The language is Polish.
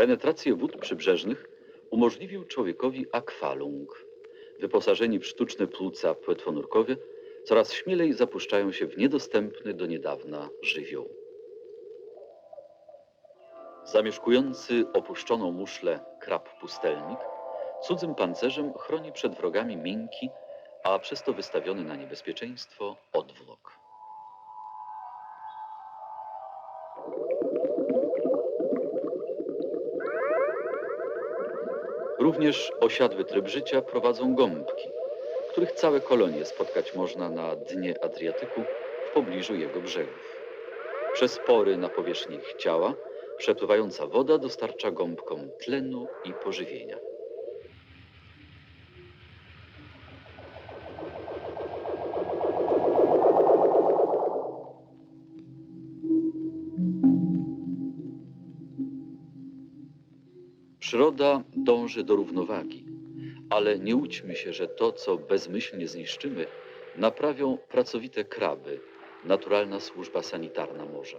Penetrację wód przybrzeżnych umożliwił człowiekowi akwalung. Wyposażeni w sztuczne płuca płetwonurkowie coraz śmielej zapuszczają się w niedostępny do niedawna żywioł. Zamieszkujący opuszczoną muszlę krab pustelnik cudzym pancerzem chroni przed wrogami miękki, a przez to wystawiony na niebezpieczeństwo odwlok. Również osiadły tryb życia prowadzą gąbki, których całe kolonie spotkać można na dnie Adriatyku w pobliżu jego brzegów. Przez pory na powierzchni ich ciała przepływająca woda dostarcza gąbkom tlenu i pożywienia. Przyroda dąży do równowagi, ale nie łudźmy się, że to, co bezmyślnie zniszczymy, naprawią pracowite kraby, naturalna służba sanitarna morza.